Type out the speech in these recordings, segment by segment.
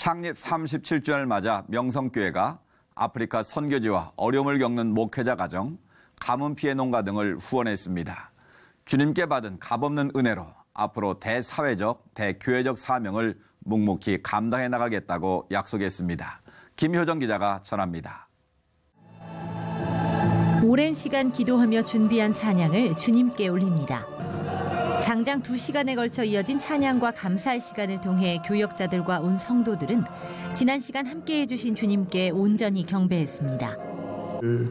창립 37주년을 맞아 명성교회가 아프리카 선교지와 어려움을 겪는 목회자 가정, 가뭄 피해 농가 등을 후원했습니다. 주님께 받은 값없는 은혜로 앞으로 대사회적, 대교회적 사명을 묵묵히 감당해 나가겠다고 약속했습니다. 김효정 기자가 전합니다. 오랜 시간 기도하며 준비한 찬양을 주님께 올립니다. 장장 2시간에 걸쳐 이어진 찬양과 감사의 시간을 통해 교역자들과 온 성도들은 지난 시간 함께 해 주신 주님께 온전히 경배했습니다.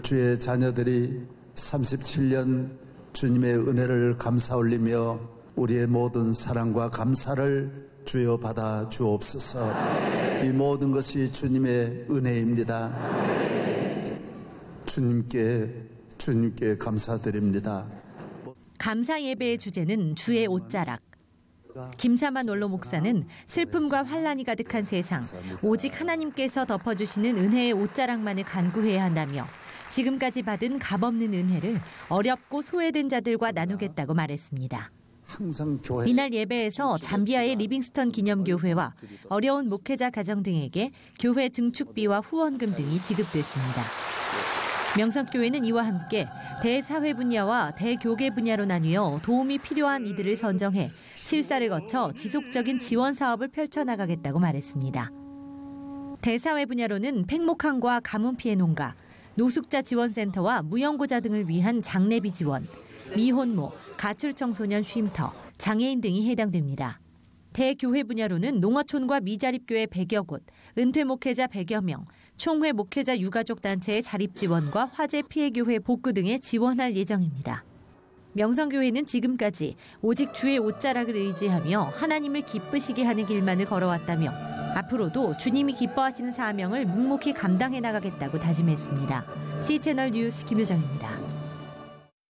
주의 자녀들이 37년 주님의 은혜를 감사 올리며 우리의 모든 사랑과 감사를 주여 받아 주옵소서. 이 모든 것이 주님의 은혜입니다. 주님께 주님께 감사드립니다. 감사 예배의 주제는 주의 옷자락. 김사만 원로 목사는 슬픔과 환란이 가득한 세상, 오직 하나님께서 덮어주시는 은혜의 옷자락만을 간구해야 한다며 지금까지 받은 값없는 은혜를 어렵고 소외된 자들과 나누겠다고 말했습니다. 이날 예배에서 잠비아의 리빙스턴 기념교회와 어려운 목회자 가정 등에게 교회 증축비와 후원금 등이 지급됐습니다. 명성교회는 이와 함께 대사회 분야와 대교계 분야로 나뉘어 도움이 필요한 이들을 선정해 실사를 거쳐 지속적인 지원 사업을 펼쳐나가겠다고 말했습니다. 대사회 분야로는 팽목항과 가뭄 피해 농가, 노숙자 지원센터와 무연고자 등을 위한 장례비 지원, 미혼모, 가출 청소년 쉼터, 장애인 등이 해당됩니다. 대교회 분야로는 농어촌과 미자립교회 100여 곳, 은퇴 목회자 100여 명, 총회 목회자 유가족 단체의 자립 지원과 화재 피해 교회 복구 등에 지원할 예정입니다. 명성교회는 지금까지 오직 주의 옷자락을 의지하며 하나님을 기쁘시게 하는 길만을 걸어왔다며 앞으로도 주님이 기뻐하시는 사명을 묵묵히 감당해 나가겠다고 다짐했습니다. C채널 뉴스 김효정입니다.